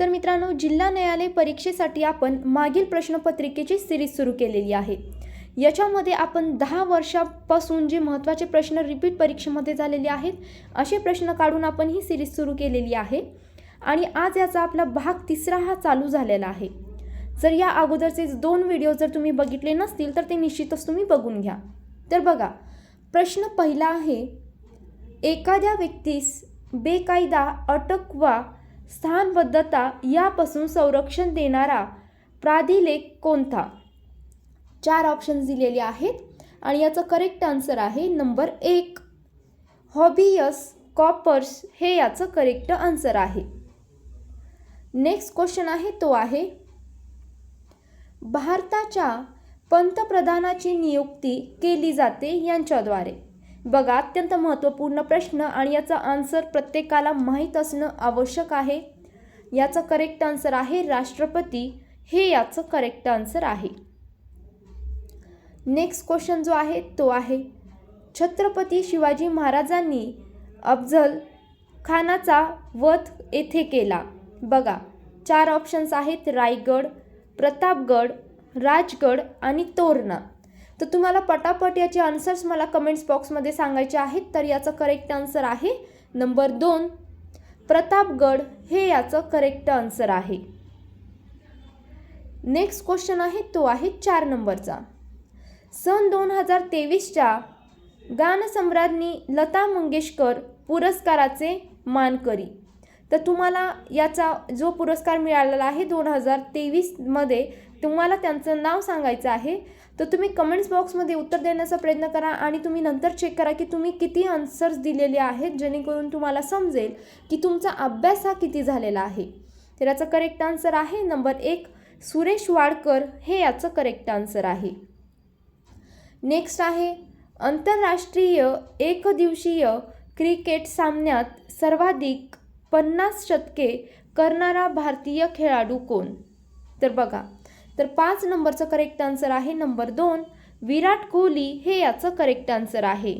तर मित्रांनो जिल्हा न्यायालय परीक्षेसाठी आपण मागील प्रश्नपत्रिकेची सिरीज सुरू केलेली आहे. याच्यामध्ये आपण दहा वर्षापासून जे महत्त्वाचे प्रश्न रिपीट परीक्षेमध्ये झालेले आहेत असे प्रश्न काढून आपण ही सिरीज सुरू केलेली आहे. आणि आज याचा आपला भाग तिसरा हा चालू झालेला आहे. जर या अगोदरचे दोन व्हिडिओ जर तुम्ही बघितले नसतील तर ते निश्चितच तुम्ही बघून घ्या. तर बघा प्रश्न पहिला आहे एखाद्या व्यक्तीस बेकायदा अटक वा स्थानबद्धता यापासून संरक्षण देणारा प्राधिलेख कोणता? चार ऑप्शन्स दिलेले आहेत आणि याचं करेक्ट आन्सर आहे नंबर एक. हॉबियस कॉपर्स हे याचं करेक्ट आन्सर आहे. नेक्स्ट क्वेश्चन आहे तो आहे. भारताच्या पंतप्रधानाची नियुक्ती केली जाते यांच्याद्वारे. बघा अत्यंत महत्त्वपूर्ण प्रश्न आणि याचा आन्सर प्रत्येकाला माहीत असणं आवश्यक आहे. याचं करेक्ट आन्सर आहे राष्ट्रपती. हे याचं करेक्ट आन्सर आहे. नेक्स्ट क्वेश्चन जो आहे तो आहे छत्रपती शिवाजी महाराजांनी अफजल खानाचा वध येथे केला. बघा चार ऑप्शन्स आहेत रायगड प्रतापगड राजगड आणि तोरणा. तर तुम्हाला पटापट याचे आन्सर्स मला कमेंट्स बॉक्समध्ये सांगायचे आहेत. तर याचं करेक्ट आन्सर आहे नंबर दोन. प्रतापगड हे याचं करेक्ट आन्सर आहे. नेक्स्ट क्वेश्चन आहे तो आहे चार नंबरचा. सन दोन हजार तेवीसच्या गानसम्राज्ञी लता मंगेशकर पुरस्काराचे मानकरी. तर तुम्हाला याचा जो पुरस्कार मिळालेला आहे दोन हजार तेवीसमध्ये तुम्हाला त्यांचं नाव सांगायचं आहे. तर तुम्ही कमेंट्स बॉक्समध्ये उत्तर देण्याचा प्रयत्न करा आणि तुम्ही नंतर चेक करा की तुम्ही किती आन्सर्स दिलेले आहेत जेणेकरून तुम्हाला समजेल की तुमचा अभ्यास हा किती झालेला आहे. तर याचं करेक्ट आन्सर आहे नंबर एक सुरेश वाडकर. हे याचं करेक्ट आन्सर आहे. नेक्स्ट आहे आंतरराष्ट्रीय एकदिवसीय क्रिकेट सामन्यात सर्वाधिक पन्नास शतके करणारा भारतीय खेळाडू कोण? तर बघा तर पाच नंबरचं करेक्ट आन्सर आहे नंबर दोन. विराट कोहली हे याचं करेक्ट आन्सर आहे.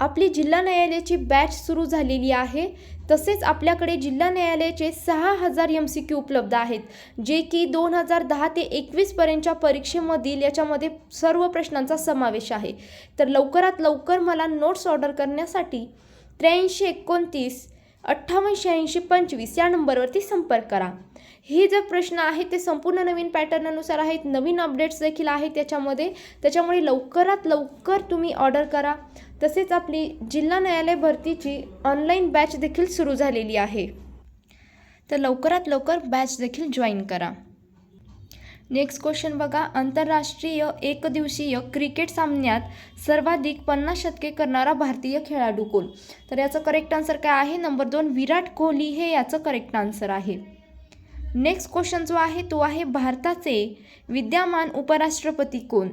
आपली जिल्हा न्यायालयाची बॅच सुरू झालेली आहे. तसेच आपल्याकडे जिल्हा न्यायालयाचे सहा हजार एम सी क्यू उपलब्ध आहेत. जे की दोन हजार दहा ते एकवीसपर्यंतच्या परीक्षेमधील याच्यामध्ये सर्व प्रश्नांचा समावेश आहे. तर लवकरात लवकर मला नोट्स ऑर्डर करण्यासाठी त्र्याऐंशी एकोणतीस अठ्ठावन्न शहाऐंशी पंचवीस या नंबरवरती संपर्क करा. हे जे प्रश्न आहेत ते संपूर्ण नवीन पॅटर्ननुसार आहेत. नवीन अपडेट्स देखील आहेत त्याच्यामध्ये. त्याच्यामुळे लवकरात लवकर तुम्ही ऑर्डर करा. तसेच आपली जिल्हा न्यायालय भरतीची ऑनलाईन बॅच देखील सुरू झालेली आहे. तर लवकरात लवकर बॅच देखील जॉईन करा. नेक्स्ट क्वेश्चन बघा. आंतरराष्ट्रीय एकदिवसीय क्रिकेट सामन्यात सर्वाधिक पन्नास शतके करणारा भारतीय खेळाडू कोण? तर याचं करेक्ट आन्सर काय आहे? नंबर दोन विराट कोहली हे याचं करेक्ट आन्सर आहे. नेक्स्ट क्वेश्चन जो आहे तो आहे भारताचे विद्यमान उपराष्ट्रपती कोण?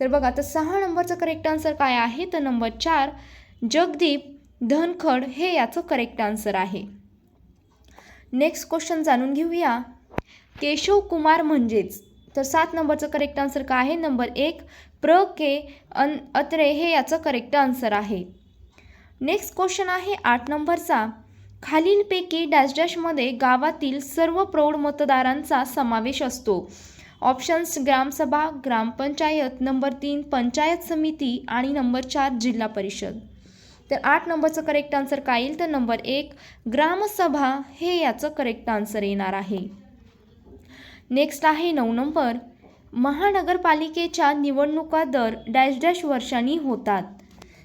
तर बघा तर सहा नंबरचं करेक्ट आन्सर काय आहे? तर नंबर चार जगदीप धनखड हे याचं करेक्ट आन्सर आहे. नेक्स्ट क्वेश्चन जाणून घेऊया. केशव कुमार म्हणजेच. तर सात नंबरचं करेक्ट आन्सर काय आहे? नंबर एक प्र के अन अत्रे हे याचं करेक्ट आन्सर आहे. नेक्स्ट क्वेश्चन आहे आठ नंबरचा. खालीलपैकी डॅश डॅशमध्ये गावातील सर्व प्रौढ मतदारांचा समावेश असतो. ऑप्शन्स ग्रामसभा ग्रामपंचायत नंबर तीन पंचायत समिती आणि नंबर चार जिल्हा परिषद. तर आठ नंबरचं करेक्ट आन्सर काय येईल? तर नंबर एक ग्रामसभा हे याचं करेक्ट आन्सर येणार आहे. नेक्स्ट आहे नऊ नंबर. महानगरपालिकेच्या निवडणुका दर डॅश डॅश वर्षांनी होतात.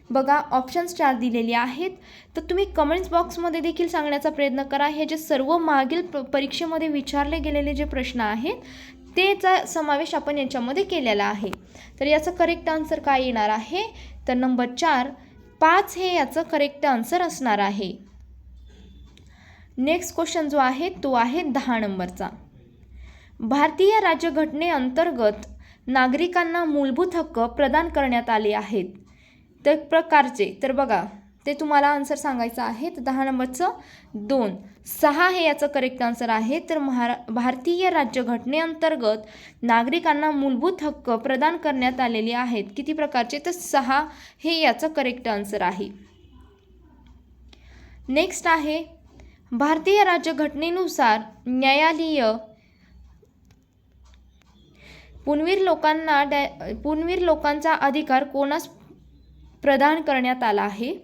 बघा ऑप्शन्स चार दिलेले आहेत. तर तुम्ही कमेंट्स बॉक्समध्ये देखील सांगण्याचा प्रयत्न करा. हे जे सर्व मागील प परीक्षेमध्ये विचारले गेलेले जे प्रश्न आहेत तेचा समावेश आपण याच्यामध्ये केलेला आहे. तर याचं करेक्ट आन्सर काय येणार आहे? तर नंबर चार पाच हे याचं करेक्ट आन्सर असणार आहे. नेक्स्ट क्वेश्चन जो आहे तो आहे दहा नंबरचा. भारतीय राज्यघटनेअंतर्गत नागरिकांना मूलभूत हक्क प्रदान करण्यात आले आहेत. तर प्रकारचे तर बघा ते तुम्हाला आन्सर सांगायचं आहे तर दहा नंबरचं दोन. सहा हे याचं करेक्ट आन्सर आहे तर महारा भारतीय राज्यघटनेअंतर्गत नागरिकांना मूलभूत हक्क प्रदान करण्यात आलेले आहेत. किती प्रकारचे? तर सहा हे याचं करेक्ट आन्सर आहे. नेक्स्ट आहे भारतीय राज्यघटनेनुसार न्यायालय पुनवीर लोकांना डॅ पुनवीर लोकांचा अधिकार कोणास प्रदान करण्यात आला आहे.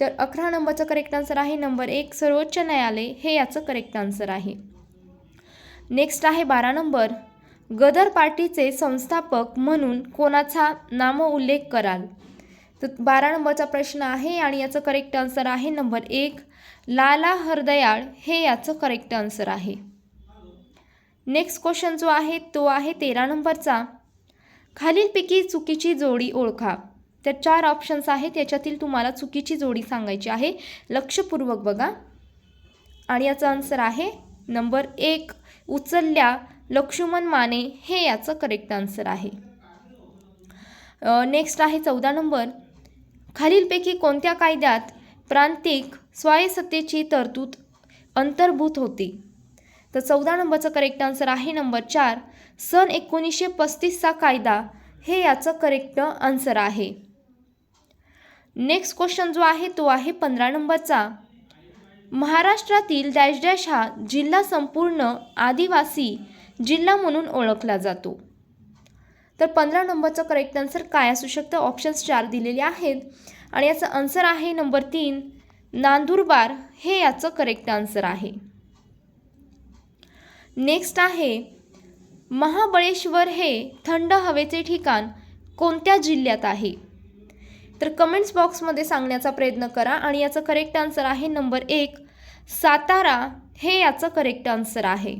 तर अकरा नंबरचं करेक्ट आन्सर आहे. नंबर एक सर्वोच्च न्यायालय. हे याचं करेक्ट आन्सर आहे. नेक्स्ट आहे बारा नंबर. गदर पार्टीचे संस्थापक म्हणून कोणाचा नामउल्लेख कराल? तर बारा नंबरचा प्रश्न आहे आणि याचं करेक्ट आन्सर आहे. नंबर एक लाला हरदयाळ. हे याचं करेक्ट आन्सर आहे. नेक्स्ट क्वेश्चन जो आहे तो आहे तेरा नंबरचा. खालीलपैकी चुकीची जोडी ओळखा. तर चार ऑप्शन्स आहेत. याच्यातील तुम्हाला चुकीची जोडी सांगायची आहे. लक्षपूर्वक बघा. आणि याचा आन्सर आहे नंबर एक. उचलल्या लक्ष्मण माने हे याचं करेक्ट आन्सर आहे. नेक्स्ट आहे चौदा नंबर खालीलपैकी कोणत्या कायद्यात प्रांतिक स्वायसत्तेची तरतूद अंतर्भूत होती? तर चौदा नंबरचं करेक्ट आन्सर आहे नंबर चार. सन एकोणीसशे पस्तीसचा कायदा हे याचं करेक्ट आन्सर आहे. नेक्स्ट क्वेश्चन जो आहे तो आहे पंधरा नंबरचा. महाराष्ट्रातील डॅश डॅश हा जिल्हा संपूर्ण आदिवासी जिल्हा म्हणून ओळखला जातो. तर पंधरा नंबरचं करेक्ट आन्सर काय असू शकतं? ऑप्शन्स चार दिलेले आहेत. आणि याचं आन्सर आहे नंबर तीन नांदुरबार. हे याचं करेक्ट आन्सर आहे. नेक्स्ट आहे महाबळेश्वर हे थंड हवेचे ठिकाण कोणत्या जिल्ह्यात आहे? तर कमेंट्स बॉक्समध्ये सांगण्याचा प्रयत्न करा आणि याचं करेक्ट आन्सर आहे नंबर एक सातारा हे याचं करेक्ट आन्सर आहे.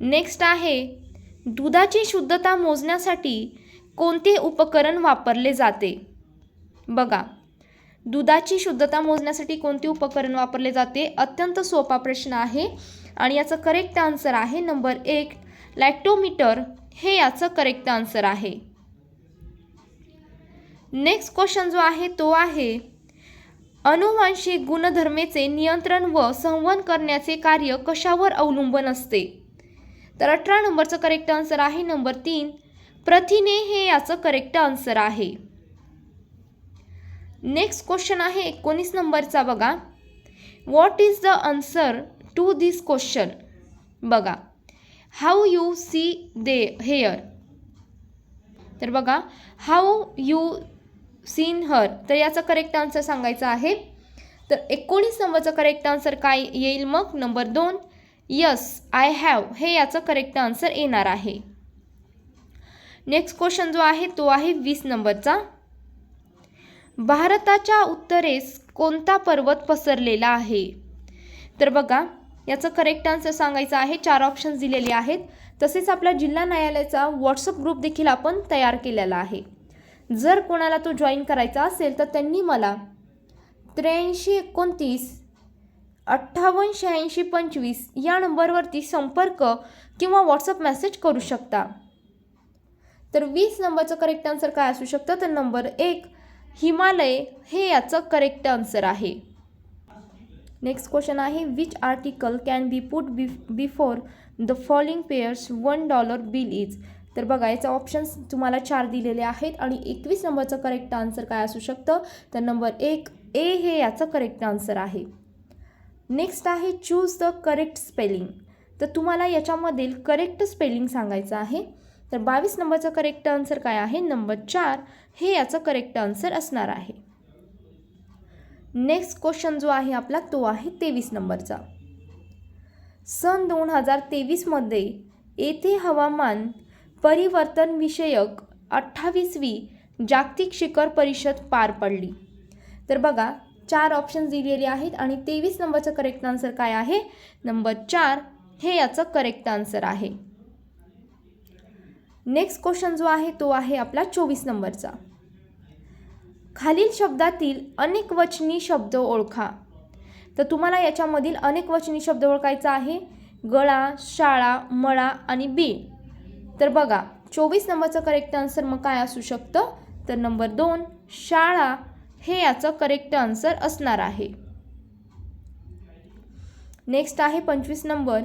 नेक्स्ट आहे दुधाची शुद्धता मोजण्यासाठी कोणते उपकरण वापरले जाते? बघा दुधाची शुद्धता मोजण्यासाठी कोणते उपकरण वापरले जाते? अत्यंत सोपा प्रश्न आहे आणि याचं करेक्ट आन्सर आहे नंबर एक लॅक्टोमीटर हे याचं करेक्ट आन्सर आहे. नेक्स्ट क्वेश्चन जो आहे तो आहे अनुवांशिक गुणधर्मेचे नियंत्रण व संवहन करण्याचे कार्य कशावर अवलंबून असते? तर अठरा नंबरचं करेक्ट आन्सर आहे. नंबर तीन प्रथिने हे याचं करेक्ट आन्सर आहे. नेक्स्ट क्वेश्चन आहे एकोणीस नंबरचा बघा. What is the answer to this question बघा. How you see they here तर बघा. How you seen her. तर याचा करेक्ट आन्सर सांगायचा आहे. तर एकोणीस नंबरचं करेक्ट आन्सर काय येईल मग? नंबर दोन यस आय हॅव हे याचं करेक्ट आन्सर येणार आहे. नेक्स्ट क्वेश्चन जो आहे तो आहे वीस नंबरचा. भारताच्या उत्तरेस कोणता पर्वत पसरलेला आहे? तर बघा याचं करेक्ट आन्सर सांगायचं आहे. चार ऑप्शन्स दिलेले आहेत. तसेच आपला जिल्हा न्यायालयाचा व्हॉट्सअप ग्रुप देखील आपण तयार केलेला आहे. जर कोणाला तो जॉईन करायचा असेल तर त्यांनी मला त्र्याऐंशी एकोणतीस अठ्ठावन्न शहाऐंशी पंचवीस या नंबरवरती संपर्क किंवा व्हॉट्सअप मेसेज करू शकता. तर वीस नंबरचं करेक्ट आन्सर काय असू शकतं? तर नंबर एक हिमालय हे याचं करेक्ट आन्सर आहे. नेक्स्ट क्वेश्चन आहे which article can be put be before the following pairs one dollar bill is तर बघा याचं ऑप्शन्स तुम्हाला चार दिलेले आहेत आणि एकवीस नंबरचं करेक्ट आन्सर काय असू शकतं? तर नंबर एक ए हे याचं करेक्ट आन्सर आहे. नेक्स्ट आहे चूज द करेक्ट स्पेलिंग तर तुम्हाला याच्यामधील करेक्ट स्पेलिंग सांगायचं आहे. तर बावीस नंबरचं करेक्ट आन्सर काय आहे? नंबर चार हे याचं करेक्ट आन्सर असणार आहे. नेक्स्ट क्वेश्चन जो आहे आपला तो आहे तेवीस नंबरचा. सन दोन हजार तेवीसमध्ये येथे हवामान परिवर्तन विषयक अठ्ठावीसवी जागतिक शिखर परिषद पार पडली. तर बघा चार ऑप्शन्स दिलेले आहेत आणि तेवीस नंबरचं करेक्ट आन्सर काय आहे? नंबर चार हे याचं करेक्ट आन्सर आहे. नेक्स्ट क्वेश्चन जो आहे तो आहे आपला चोवीस नंबरचा. खालील शब्दातील अनेक वचनी शब्द ओळखा. तर तुम्हाला याच्यामधील अनेक वचनी शब्द ओळखायचा आहे. गळा शाळा मळा आणि बीळ तर बघा चोवीस नंबरचं करेक्ट आन्सर मग काय असू शकतं? तर नंबर दोन शाळा हे याचं करेक्ट आन्सर असणार आहे. नेक्स्ट आहे पंचवीस नंबर.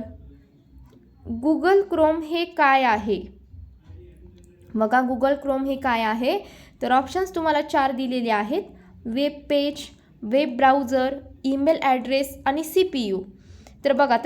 गुगल क्रोम हे काय आहे? बघा गुगल क्रोम हे काय आहे? तर ऑप्शन्स तुम्हाला चार दिलेले आहेत. Web page web browser email address आणि सी पी यू तर बघा